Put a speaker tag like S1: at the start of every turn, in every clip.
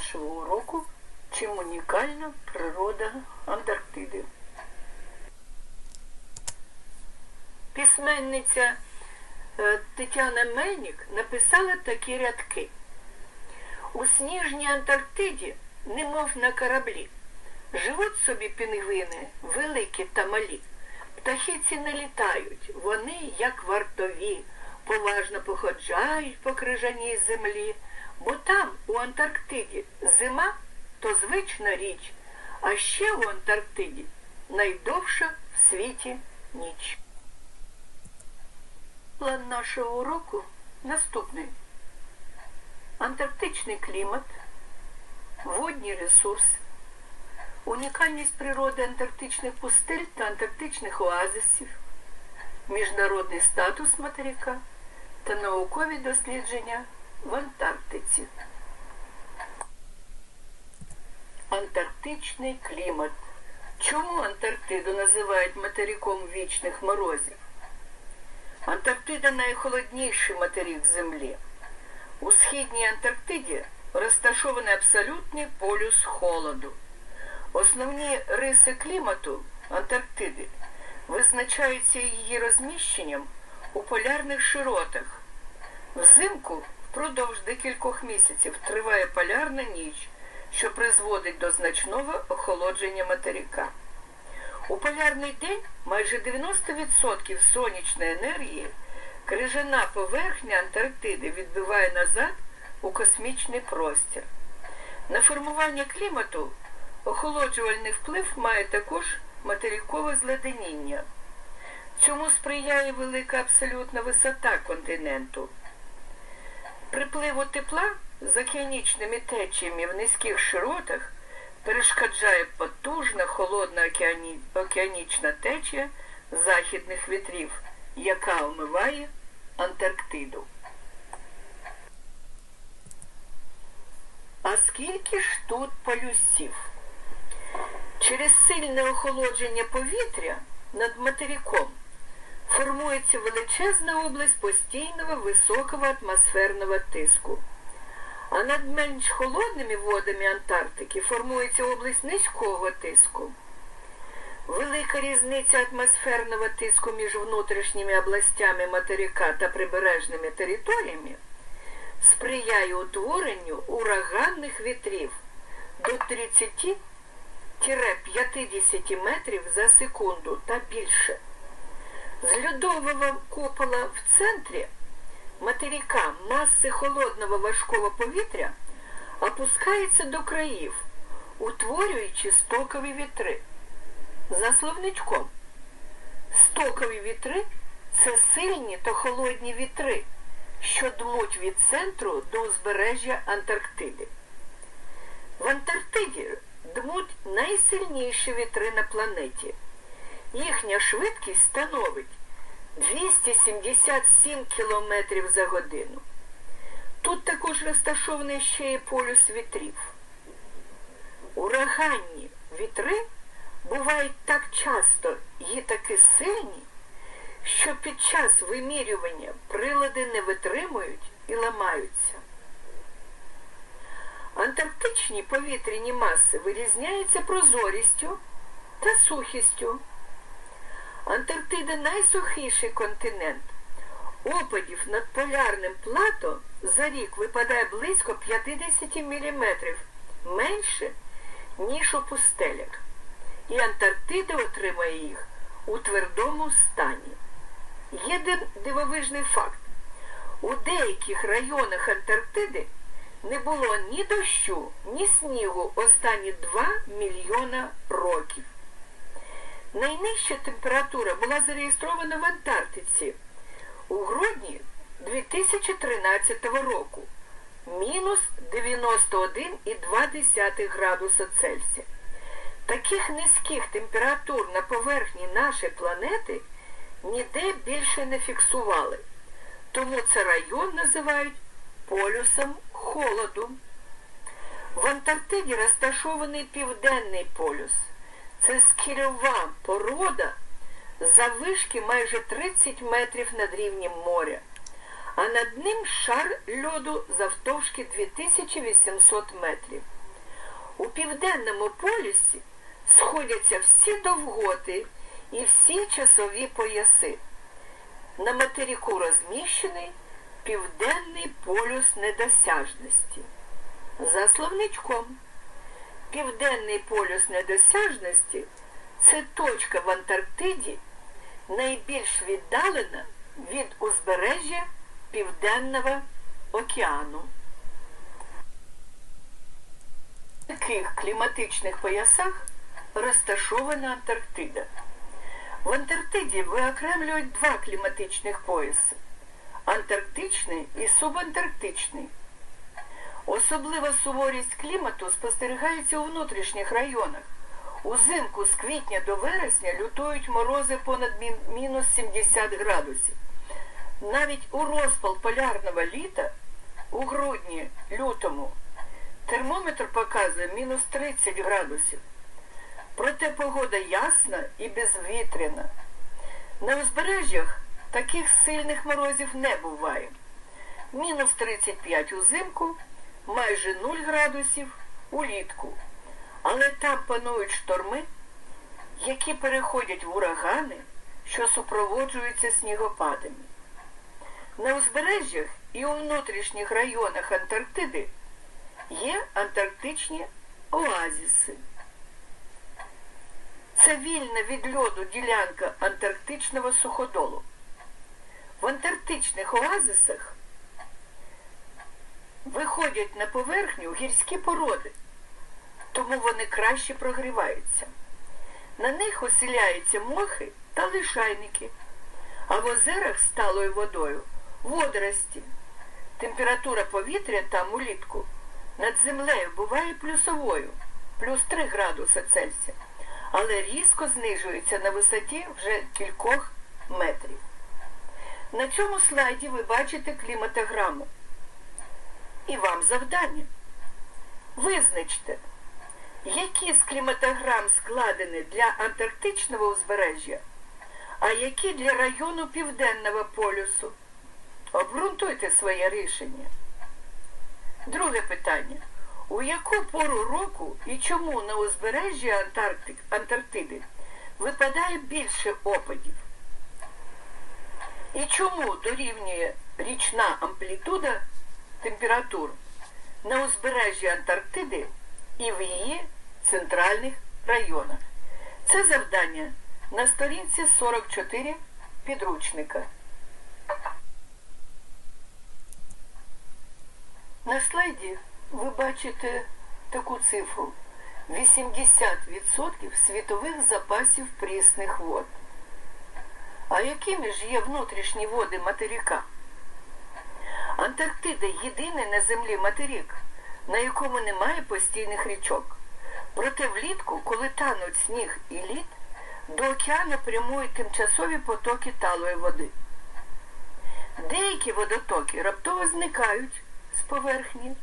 S1: нашего уроку «Чем унікальна природа Антарктиди». Письменниця е, Тетяна Мельник написала такі рядки. У сніжній Антарктиді, немов на кораблі, живуть собі пінгвини, великі та малі. Птахи не літають, вони, як вартові, поважно походжають по крижаній землі, бо там, у Антарктиді, зима то звична річ, а ще у Антарктиді найдовша в світі ніч. План нашого уроку наступний. Антарктичний клімат, водні ресурси, унікальність природи антарктичних пустель та антарктичних оазисів, міжнародний статус материка та наукові дослідження в Антарктиці. Антарктичний клімат. Чому Антарктиду називають материком вічних морозів? Антарктида найхолодніший материк Землі. У східній Антарктиді розташований абсолютний полюс холоду. Основні риси клімату Антарктиди визначаються її розміщенням у полярних широтах. Взимку впродовж декількох місяців триває полярна ніч, що призводить до значного охолодження материка. У полярний день майже 90% сонячної енергії крижана поверхня Антарктиди відбиває назад у космічний простір. На формування клімату охолоджувальний вплив має також материкове зледеніння. Цьому сприяє велика абсолютна висота континенту. Припливу тепла з океанічними течіями в низьких широтах перешкоджає потужна холодна океані... океанічна течія західних вітрів, яка омиває Антарктиду. А скільки ж тут полюсів? Через сильне охолодження повітря над материком формується величезна область постійного високого атмосферного тиску. А над менш холодними водами Антарктики формується область низького тиску. Велика різниця атмосферного тиску між внутрішніми областями материка та прибережними територіями сприяє утворенню ураганних вітрів до 30-50 метрів за секунду та більше. З льодового купола в центрі материка маси холодного важкого повітря опускається до країв, утворюючи стокові вітри. За словничком. Стокові вітри це сильні та холодні вітри, що дмуть від центру до узбережжя Антарктиди. В Антарктиді дмуть найсильніші вітри на планеті. Їхня швидкість становить 277 км за годину. Тут також розташований ще і полюс вітрів. Ураганні вітри бувають так часто і таки сильні, що під час вимірювання прилади не витримують і ламаються. Антарктичні повітряні маси вирізняються прозорістю та сухістю. Антарктида найсухіший континент. Опадів над полярним плато за рік випадає близько 50 мм менше, ніж у пустелях. І Антарктида отримає їх у твердому стані. Є дивовижний факт. У деяких районах Антарктиди не було ні дощу, ні снігу останні 2 мільйона років. Найнижча температура була зареєстрована в Антарктиці у грудні 2013 року мінус 91,2 градуса Цельсія. Таких низьких температур на поверхні нашої планети ніде більше не фіксували. Тому це район називають полюсом холоду. В Антарктиді розташований південний полюс. Це скільова порода заввишки майже 30 метрів над рівнем моря. а над ним шар льоду завтовшки 2800 метрів. У південному полюсі сходяться всі довготи і всі часові пояси. На материку розміщений південний полюс недосяжності. За словничком. Південний полюс недосяжності це точка в Антарктиді, найбільш віддалена від узбережжя Південного океану. В таких кліматичних поясах розташована Антарктида. В Антарктиді виокремлюють два кліматичних пояси антарктичний і субантарктичний. Особлива суворість клімату спостерігається у внутрішніх районах. Узимку з квітня до вересня лютують морози понад мінус 70 градусів. Навіть у розпал полярного літа у грудні, лютому термометр показує мінус 30 градусів. Проте погода ясна і безвітряна. На узбережжях таких сильних морозів не буває. Мінус 35 узимку, майже 0 градусів улітку. Але там панують шторми, які переходять в урагани, що супроводжуються снігопадами. На узбережжях і у внутрішніх районах Антарктиди є антарктичні оазіси. Це вільна від льоду ділянка антарктичного суходолу. В антарктичних оазисах виходять на поверхню гірські породи, тому вони краще прогріваються. На них оселяються мохи та лишайники, а в озерах сталою водою водорості. Температура повітря там улітку над землею буває плюсовою, плюс 3 градуси Цельсія, але різко знижується на висоті вже кількох метрів. На цьому слайді ви бачите кліматограму. І вам завдання. Визначте, які з кліматограм складені для Антарктичного узбережжя, а які для району Південного полюсу. Обґрунтуйте своє рішення. Друге питання. У яку пору року і чому на узбережжі Антарктик, Антарктиди випадає більше опадів? І чому дорівнює річна амплітуда температур на узбережжі Антарктиди і в її центральних районах? Це завдання на сторінці 44 підручника. На слайді ви бачите таку цифру 80% світових запасів прісних вод. А якими ж є внутрішні води материка? Антарктида єдиний на землі материк, на якому немає постійних річок. Проте влітку, коли тануть сніг і лід, до океану прямують тимчасові потоки талої води. Деякі водотоки раптово зникають з поверхні,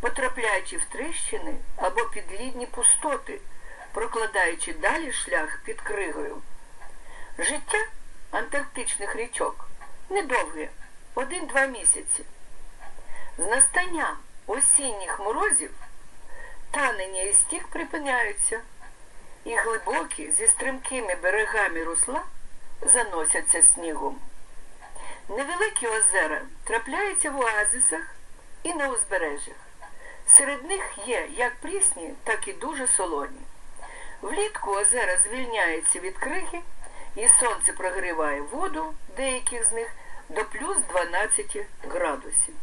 S1: потрапляючи в тріщини або підлідні пустоти, прокладаючи далі шлях під кригою. Життя антарктичних річок недовге, один-два місяці. З настанням осінніх морозів танення і стік припиняються, і глибокі зі стрімкими берегами русла заносяться снігом. Невеликі озера трапляються в оазисах і на узбережжях. Серед них є як прісні, так і дуже солоні. Влітку озера звільняються від криги, і сонце прогріває воду деяких з них до плюс 12 градусів.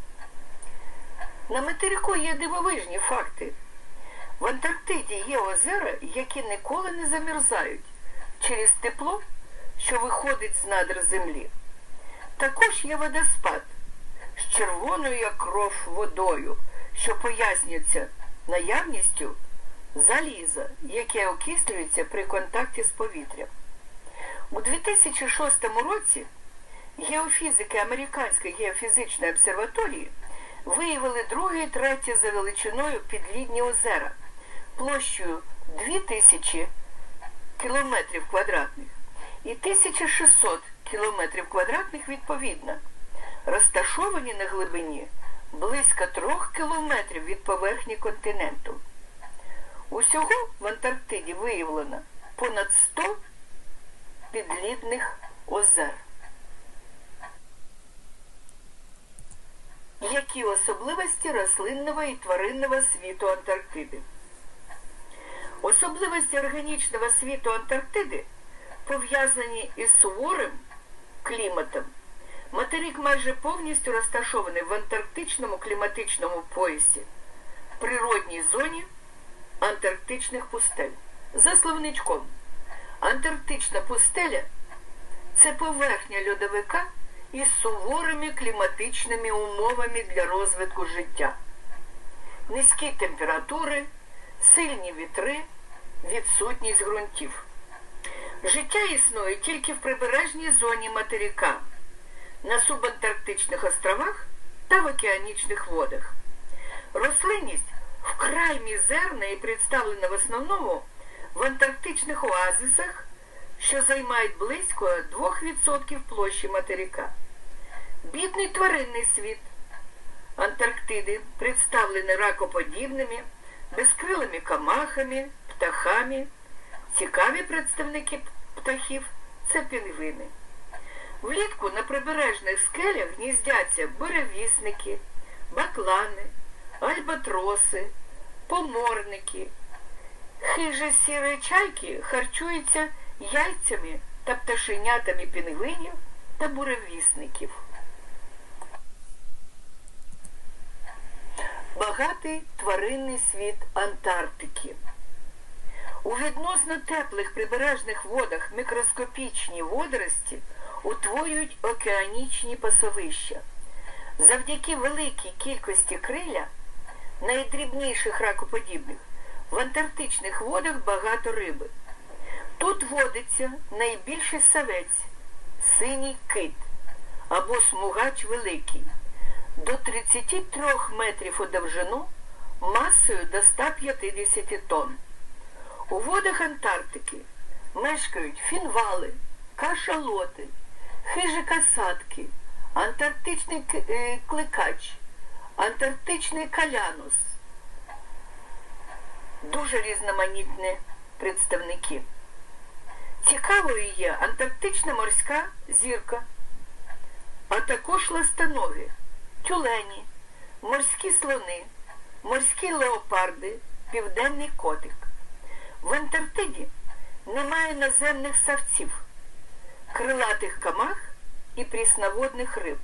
S1: На материку є дивовижні факти. В Антарктиді є озера, які ніколи не замерзають через тепло, що виходить з надр землі. Також є водоспад з червоною як кров водою, що пояснюється наявністю заліза, яке окислюється при контакті з повітрям. У 2006 році геофізики Американської геофізичної обсерваторії виявили друге і третє за величиною підлідні озера площею 2000 кілометрів квадратних і 1600 кілометрів квадратних відповідно. розташовані на глибині близько трьох кілометрів від поверхні континенту. Усього в Антарктиді виявлено понад 100 підлідних озер. Які особливості рослинного і тваринного світу Антарктиди? Особливості органічного світу Антарктиди пов'язані із суворим кліматом. Материк майже повністю розташований в антарктичному кліматичному поясі, природній зоні антарктичних пустель. За словничком, антарктична пустеля це поверхня льодовика із суворими кліматичними умовами для розвитку життя. Низькі температури, сильні вітри, відсутність ґрунтів. Життя існує тільки в прибережній зоні материка, на субантарктичних островах та в океанічних водах. Рослинність вкрай мізерна і представлена в основному в антарктичних оазисах, що займають близько 2% площі материка. Бідний тваринний світ Антарктиди представлений ракоподібними, безкрилими камахами, птахами. Цікаві представники птахів це пінгвини. Влітку на прибережних скелях гніздяться буревісники, баклани, альбатроси, поморники. Хижі сірі чайки харчуються яйцями та пташенятами пінгвинів та буревісників. Багатий тваринний світ Антарктики. У відносно теплих прибережних водах мікроскопічні водорості утворюють океанічні пасовища. Завдяки великій кількості криля, найдрібніших ракоподібних, в антарктичних водах багато риби. Тут водиться найбільший савець, синій кит або смугач великий, до 33 метрів у довжину, масою до 150 тонн. У водах Антарктики мешкають фінвали, кашалоти, хижі касатки, антарктичний кликач, антарктичний калянус. Дуже різноманітні представники. Цікавою є антарктична морська зірка, а також ластоноги, тюлені, морські слони, морські леопарди, південний котик. В Антарктиді немає наземних савців, крилатих камах і прісноводних риб.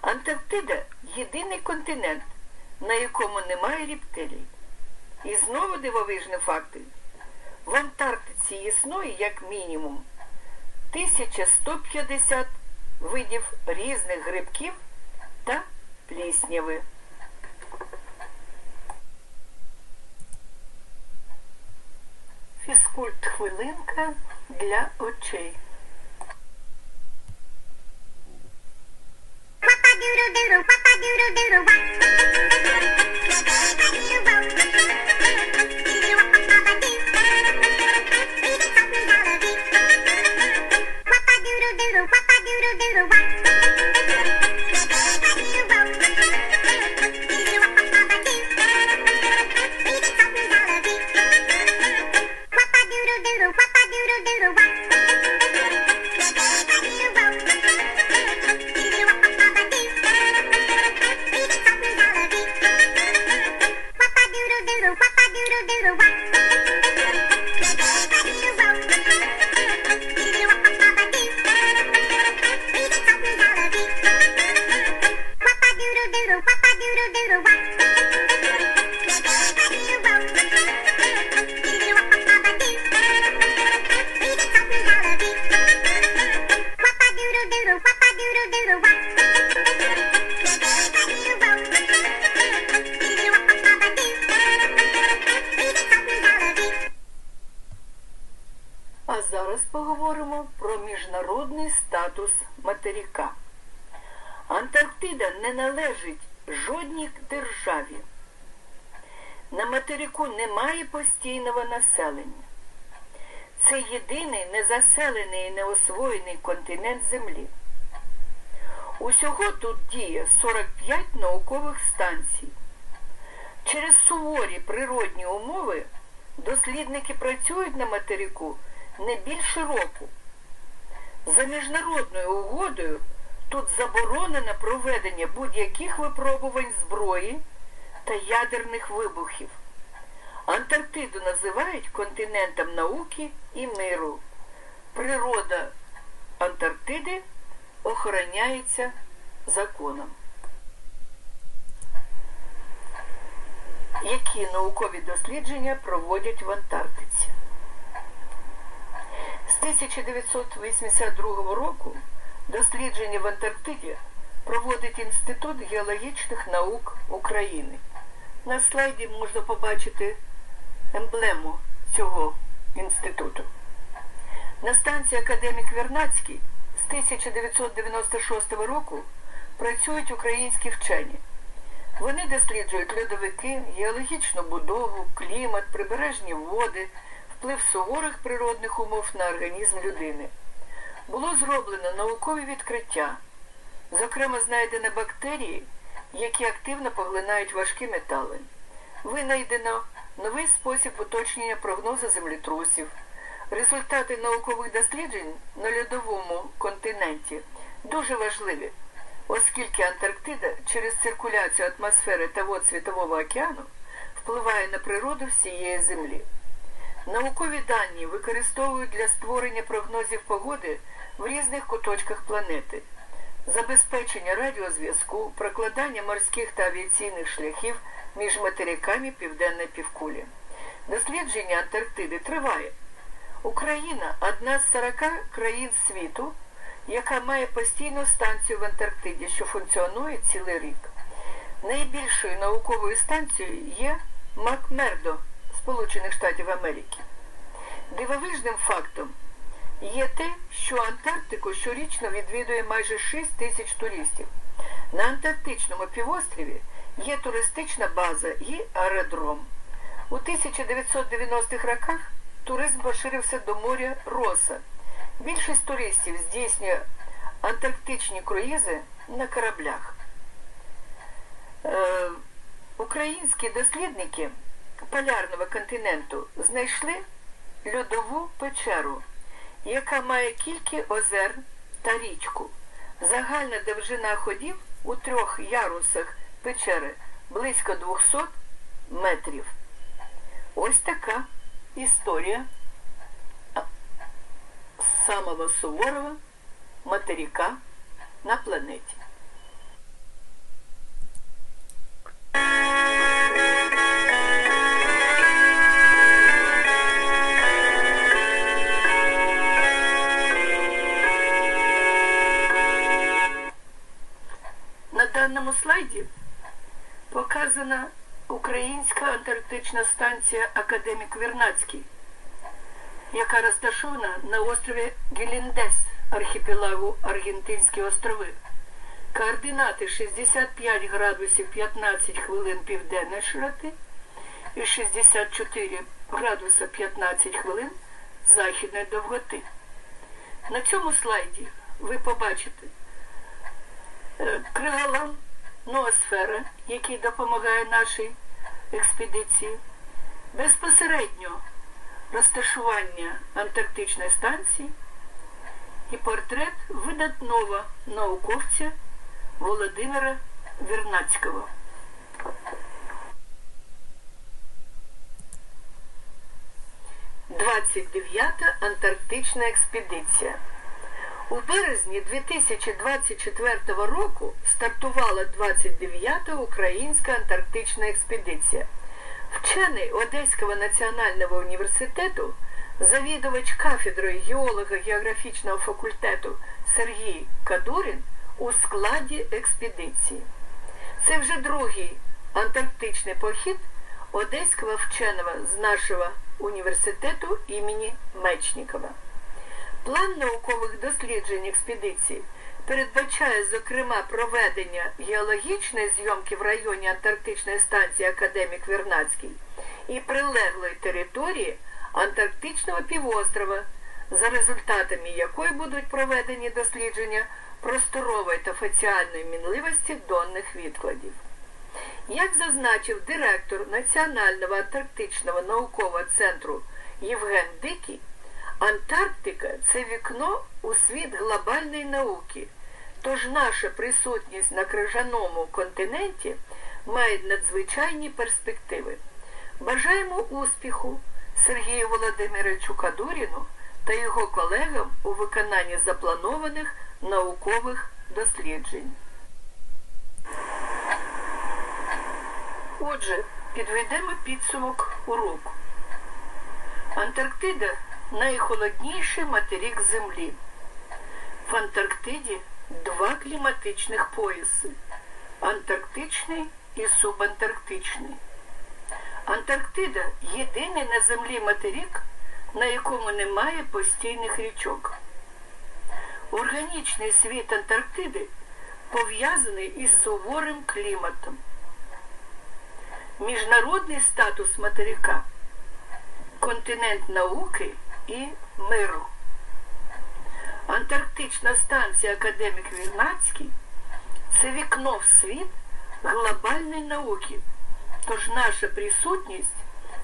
S1: Антарктида єдиний континент, на якому немає рептилій. І знову дивовижні факти. В Антарктиці існує як мінімум 1150 видів різних грибків Фізкульт хвилинка для очей.
S2: Whop-a-doodle-doodle, whop-a-doodle-doodle, whop. Whop-a-doodle-doodle, whop-a-doodle-doodle, whop. doodle, wappa doodle doodle, wappa.
S1: А зараз поговоримо про міжнародний статус материка. Антарктида не належить жодній державі. На материку немає постійного населення. Це єдиний незаселений і неосвоєний континент Землі. Усього тут діє 45 наукових станцій. Через суворі природні умови дослідники працюють на материку не більше року. За міжнародною угодою тут заборонено проведення будь-яких випробувань зброї та ядерних вибухів. Антарктиду називають континентом науки і миру. Природа Антарктиди охороняється законом. Які наукові дослідження проводять в Антарктиці? З 1982 року дослідження в Антарктиді проводить Інститут геологічних наук України. На слайді можна побачити емблему цього інституту. На станції Академік Вернацький з 1996 року працюють українські вчені. Вони досліджують льодовики, геологічну будову, клімат, прибережні води, вплив суворих природних умов на організм людини. Було зроблено наукові відкриття, зокрема знайдено бактерії, які активно поглинають важкі метали. Винайдено новий спосіб уточнення прогнозу землетрусів. Результати наукових досліджень на льодовому континенті дуже важливі, оскільки Антарктида через циркуляцію атмосфери та вод Світового океану впливає на природу всієї Землі. Наукові дані використовують для створення прогнозів погоди в різних куточках планети, забезпечення радіозв'язку, прокладання морських та авіаційних шляхів між материками Південної півкулі. Дослідження Антарктиди триває. Україна одна з 40 країн світу, яка має постійну станцію в Антарктиді, що функціонує цілий рік. Найбільшою науковою станцією є Макмердо Сполучених Штатів Америки. Дивовижним фактом є те, що Антарктику щорічно відвідує майже 6 тисяч туристів. На Антарктичному півострові є туристична база і аеродром. У 1990-х роках туризм поширився до моря Роса. Більшість туристів здійснює антарктичні круїзи на кораблях. Е, українські дослідники полярного континенту знайшли льодову печеру, яка має кілька озер та річку. Загальна довжина ходів у трьох ярусах печери близько 200 метрів. Ось така історія самого суворого материка на планеті. Даному показана українська антарктична станція Академік Вернацький, яка розташована на острові Геліндес архіпелагу Аргентинські острови. Координати 65 градусів 15 хвилин південної широти і 64 градуса 15 хвилин західної довготи. На цьому слайді ви побачите е, криголам ноосфера, який допомагає нашій експедиції, безпосередньо розташування Антарктичної станції і портрет видатного науковця Володимира Вернацького. Двадцять дев'ята Антарктична експедиція. У березні 2024 року стартувала 29-та Українська антарктична експедиція. Вчений Одеського національного університету, завідувач кафедрою геолого-географічного факультету Сергій Кадурін у складі експедиції. Це вже другий антарктичний похід одеського вченого з нашого університету імені Мечникова. План наукових досліджень експедиції передбачає, зокрема, проведення геологічної зйомки в районі Антарктичної станції Академік Вернацький і прилеглої території Антарктичного півострова, за результатами якої будуть проведені дослідження просторової та фаціальної мінливості донних відкладів. Як зазначив директор Національного антарктичного наукового центру Євген Дикий, Антарктика це вікно у світ глобальної науки. Тож наша присутність на крижаному континенті має надзвичайні перспективи. Бажаємо успіху Сергію Володимировичу Кадуріну та його колегам у виконанні запланованих наукових досліджень. Отже, підведемо підсумок уроку. Антарктида найхолодніший материк Землі. В Антарктиді два кліматичних пояси антарктичний і субантарктичний. Антарктида єдиний на землі материк, на якому немає постійних річок. Органічний світ Антарктиди пов'язаний із суворим кліматом. Міжнародний статус материка континент науки і миру. Антарктична станція Академік Вірнацький це вікно в світ глобальної науки. Тож наша присутність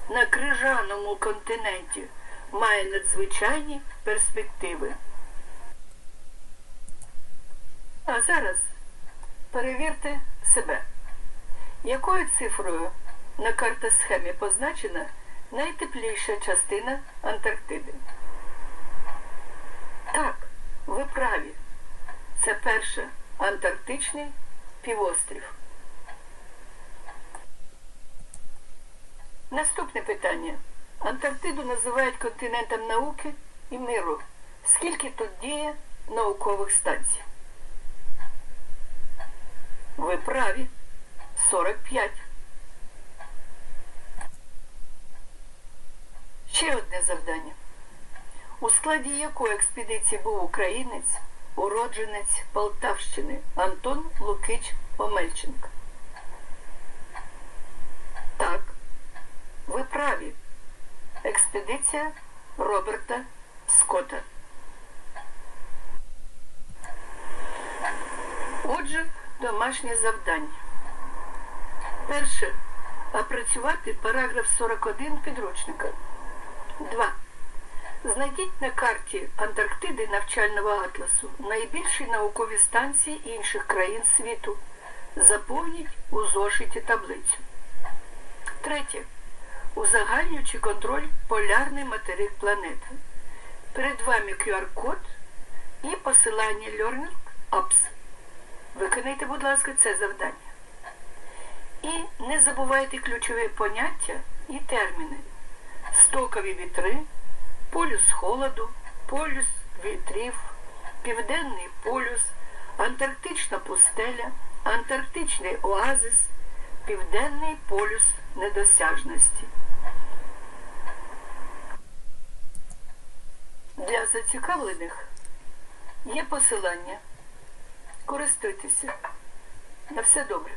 S1: на крижаному континенті має надзвичайні перспективи. А зараз перевірте себе, якою цифрою на картосхемі позначена найтепліша частина Антарктиди. Так, ви праві. Це перше Антарктичний півострів. Наступне питання. Антарктиду називають континентом науки і миру. Скільки тут діє наукових станцій? Ви праві. 45. Одне завдання. У складі якої експедиції був українець, уродженець Полтавщини Антон Лукич Омельченко? Так, ви праві. Експедиція Роберта Скотта. Отже, домашнє завдання. Перше. Опрацювати параграф 41 підручника. 2. Знайдіть на карті Антарктиди навчального атласу найбільші наукові станції інших країн світу. Заповніть у зошиті таблицю. Третє. Узагальнюючи контроль полярний материк планети. Перед вами QR-код і посилання Learning Apps. Виконайте, будь ласка, це завдання. І не забувайте ключові поняття і терміни. Стокові вітри, полюс холоду, полюс вітрів, південний полюс, антарктична пустеля, антарктичний оазис, південний полюс недосяжності. Для зацікавлених є посилання. Користуйтеся. На все добре.